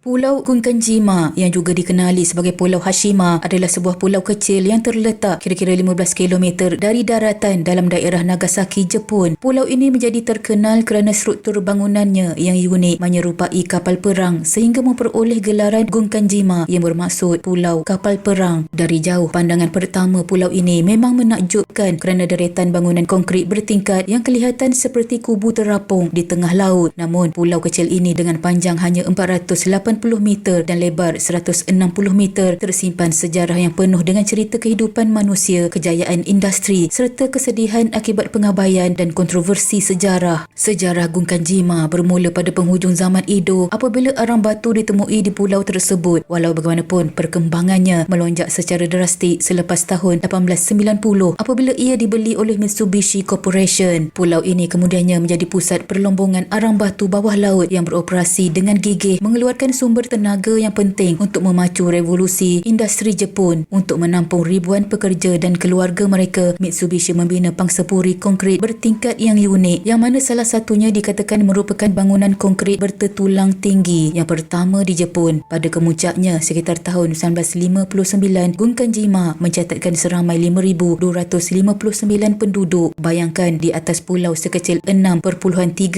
Pulau Gunkanjima yang juga dikenali sebagai Pulau Hashima adalah sebuah pulau kecil yang terletak kira-kira 15 km dari daratan dalam daerah Nagasaki, Jepun. Pulau ini menjadi terkenal kerana struktur bangunannya yang unik menyerupai kapal perang sehingga memperoleh gelaran Gunkanjima yang bermaksud Pulau Kapal Perang. Dari jauh pandangan pertama pulau ini memang menakjubkan kerana deretan bangunan konkrit bertingkat yang kelihatan seperti kubu terapung di tengah laut. Namun pulau kecil ini dengan panjang hanya 480 80 meter dan lebar 160 meter tersimpan sejarah yang penuh dengan cerita kehidupan manusia, kejayaan industri serta kesedihan akibat pengabaian dan kontroversi sejarah. Sejarah Gungkan Jima bermula pada penghujung zaman Edo apabila arang batu ditemui di pulau tersebut. Walau bagaimanapun perkembangannya melonjak secara drastik selepas tahun 1890 apabila ia dibeli oleh Mitsubishi Corporation. Pulau ini kemudiannya menjadi pusat perlombongan arang batu bawah laut yang beroperasi dengan gigih mengeluarkan sumber tenaga yang penting untuk memacu revolusi industri Jepun untuk menampung ribuan pekerja dan keluarga mereka. Mitsubishi membina pangsapuri konkrit bertingkat yang unik yang mana salah satunya dikatakan merupakan bangunan konkrit bertetulang tinggi yang pertama di Jepun. Pada kemuncaknya sekitar tahun 1959, Gunkanjima mencatatkan seramai 5,259 penduduk. Bayangkan di atas pulau sekecil 6.3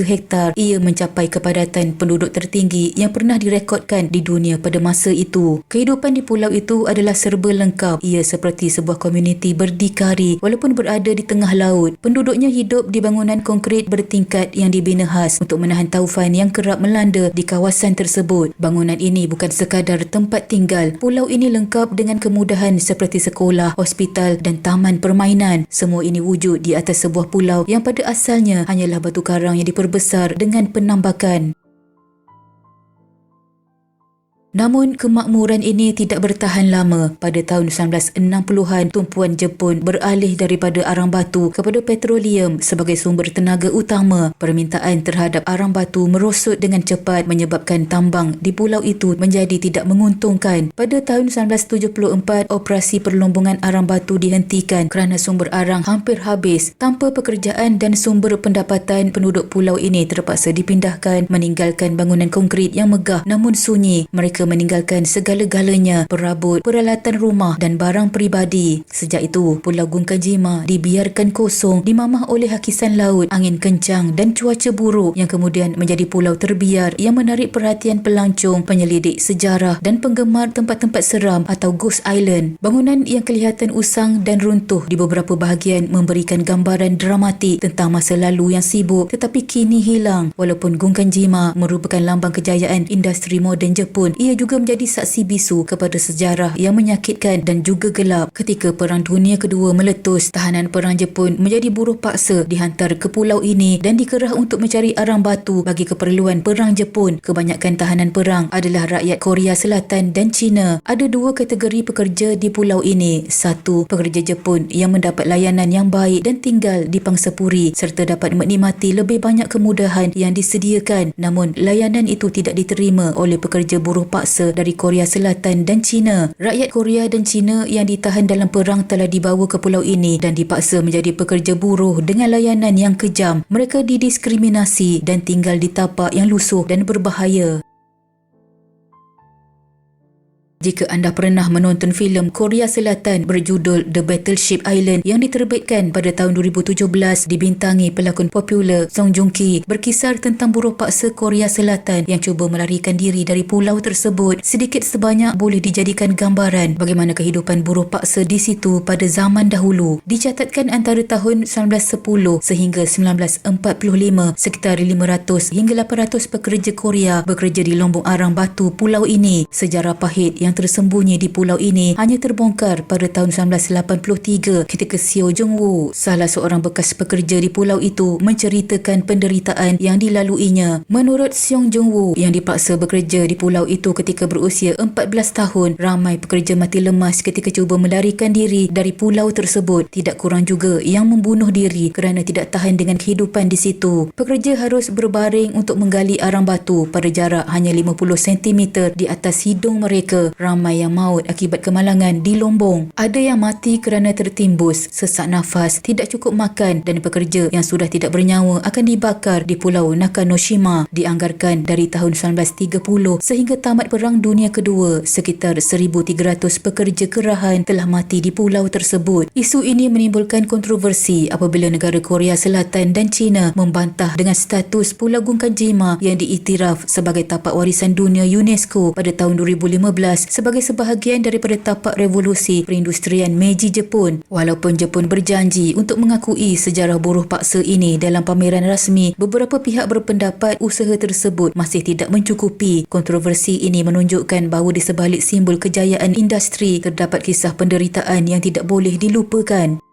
hektar, ia mencapai kepadatan penduduk tertinggi yang pernah direkod direkodkan di dunia pada masa itu. Kehidupan di pulau itu adalah serba lengkap. Ia seperti sebuah komuniti berdikari walaupun berada di tengah laut. Penduduknya hidup di bangunan konkrit bertingkat yang dibina khas untuk menahan taufan yang kerap melanda di kawasan tersebut. Bangunan ini bukan sekadar tempat tinggal. Pulau ini lengkap dengan kemudahan seperti sekolah, hospital dan taman permainan. Semua ini wujud di atas sebuah pulau yang pada asalnya hanyalah batu karang yang diperbesar dengan penambakan. Namun kemakmuran ini tidak bertahan lama. Pada tahun 1960-an, tumpuan Jepun beralih daripada arang batu kepada petroleum sebagai sumber tenaga utama. Permintaan terhadap arang batu merosot dengan cepat menyebabkan tambang di pulau itu menjadi tidak menguntungkan. Pada tahun 1974, operasi perlombongan arang batu dihentikan kerana sumber arang hampir habis. Tanpa pekerjaan dan sumber pendapatan, penduduk pulau ini terpaksa dipindahkan meninggalkan bangunan konkrit yang megah namun sunyi. Mereka mereka meninggalkan segala-galanya, perabot, peralatan rumah dan barang peribadi. Sejak itu, Pulau Gungkanjima dibiarkan kosong, dimamah oleh hakisan laut, angin kencang dan cuaca buruk yang kemudian menjadi pulau terbiar yang menarik perhatian pelancong, penyelidik sejarah dan penggemar tempat-tempat seram atau ghost island. Bangunan yang kelihatan usang dan runtuh di beberapa bahagian memberikan gambaran dramatik tentang masa lalu yang sibuk tetapi kini hilang. Walaupun Gungkanjima merupakan lambang kejayaan industri moden Jepun, ia ia juga menjadi saksi bisu kepada sejarah yang menyakitkan dan juga gelap ketika Perang Dunia Kedua meletus. Tahanan Perang Jepun menjadi buruh paksa dihantar ke pulau ini dan dikerah untuk mencari arang batu bagi keperluan Perang Jepun. Kebanyakan tahanan perang adalah rakyat Korea Selatan dan China. Ada dua kategori pekerja di pulau ini. Satu, pekerja Jepun yang mendapat layanan yang baik dan tinggal di Pangsapuri serta dapat menikmati lebih banyak kemudahan yang disediakan. Namun, layanan itu tidak diterima oleh pekerja buruh paksa paksa dari Korea Selatan dan China. Rakyat Korea dan China yang ditahan dalam perang telah dibawa ke pulau ini dan dipaksa menjadi pekerja buruh dengan layanan yang kejam. Mereka didiskriminasi dan tinggal di tapak yang lusuh dan berbahaya. Jika anda pernah menonton filem Korea Selatan berjudul The Battleship Island yang diterbitkan pada tahun 2017 dibintangi pelakon popular Song Joong Ki berkisar tentang buruh paksa Korea Selatan yang cuba melarikan diri dari pulau tersebut sedikit sebanyak boleh dijadikan gambaran bagaimana kehidupan buruh paksa di situ pada zaman dahulu dicatatkan antara tahun 1910 sehingga 1945 sekitar 500 hingga 800 pekerja Korea bekerja di lombong arang batu pulau ini. Sejarah pahit yang yang tersembunyi di pulau ini hanya terbongkar pada tahun 1983 ketika Seo Jong Woo, salah seorang bekas pekerja di pulau itu menceritakan penderitaan yang dilaluinya. Menurut Seong Jong Woo yang dipaksa bekerja di pulau itu ketika berusia 14 tahun, ramai pekerja mati lemas ketika cuba melarikan diri dari pulau tersebut. Tidak kurang juga yang membunuh diri kerana tidak tahan dengan kehidupan di situ. Pekerja harus berbaring untuk menggali arang batu pada jarak hanya 50 cm di atas hidung mereka Ramai yang maut akibat kemalangan di Lombong. Ada yang mati kerana tertimbus, sesak nafas, tidak cukup makan dan pekerja yang sudah tidak bernyawa akan dibakar di Pulau Nakanoshima dianggarkan dari tahun 1930 sehingga tamat Perang Dunia Kedua sekitar 1,300 pekerja kerahan telah mati di pulau tersebut. Isu ini menimbulkan kontroversi apabila negara Korea Selatan dan China membantah dengan status Pulau Gungkanjima yang diiktiraf sebagai tapak warisan dunia UNESCO pada tahun 2015 sebagai sebahagian daripada tapak revolusi perindustrian Meiji Jepun. Walaupun Jepun berjanji untuk mengakui sejarah buruh paksa ini dalam pameran rasmi, beberapa pihak berpendapat usaha tersebut masih tidak mencukupi. Kontroversi ini menunjukkan bahawa di sebalik simbol kejayaan industri terdapat kisah penderitaan yang tidak boleh dilupakan.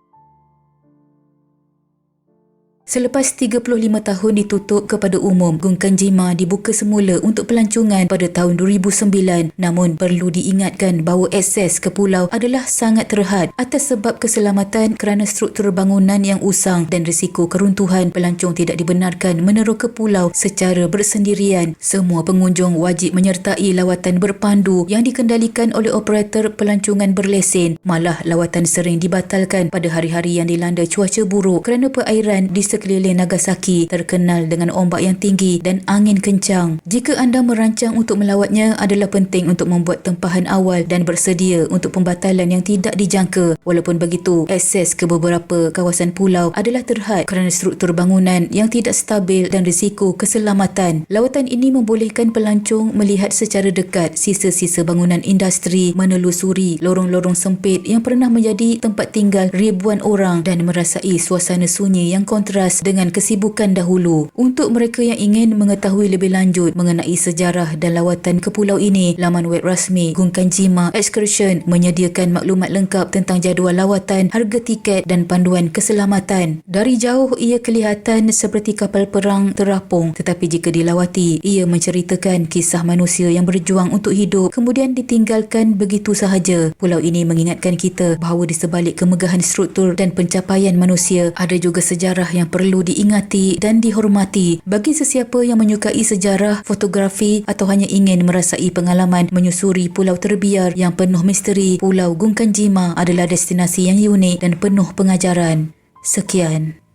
Selepas 35 tahun ditutup kepada umum, Gungkan Jima dibuka semula untuk pelancongan pada tahun 2009. Namun perlu diingatkan bahawa akses ke pulau adalah sangat terhad atas sebab keselamatan kerana struktur bangunan yang usang dan risiko keruntuhan pelancong tidak dibenarkan meneroka pulau secara bersendirian. Semua pengunjung wajib menyertai lawatan berpandu yang dikendalikan oleh operator pelancongan berlesen. Malah lawatan sering dibatalkan pada hari-hari yang dilanda cuaca buruk kerana perairan di sekeliling Nagasaki terkenal dengan ombak yang tinggi dan angin kencang. Jika anda merancang untuk melawatnya adalah penting untuk membuat tempahan awal dan bersedia untuk pembatalan yang tidak dijangka. Walaupun begitu, akses ke beberapa kawasan pulau adalah terhad kerana struktur bangunan yang tidak stabil dan risiko keselamatan. Lawatan ini membolehkan pelancong melihat secara dekat sisa-sisa bangunan industri, menelusuri lorong-lorong sempit yang pernah menjadi tempat tinggal ribuan orang dan merasai suasana sunyi yang kontras dengan kesibukan dahulu. Untuk mereka yang ingin mengetahui lebih lanjut mengenai sejarah dan lawatan ke pulau ini, laman web rasmi Gungkan Jima Excursion menyediakan maklumat lengkap tentang jadual lawatan, harga tiket dan panduan keselamatan. Dari jauh ia kelihatan seperti kapal perang terapung tetapi jika dilawati, ia menceritakan kisah manusia yang berjuang untuk hidup kemudian ditinggalkan begitu sahaja. Pulau ini mengingatkan kita bahawa di sebalik kemegahan struktur dan pencapaian manusia, ada juga sejarah yang perlu diingati dan dihormati bagi sesiapa yang menyukai sejarah, fotografi atau hanya ingin merasai pengalaman menyusuri pulau terbiar yang penuh misteri. Pulau Gungkan Jima adalah destinasi yang unik dan penuh pengajaran. Sekian.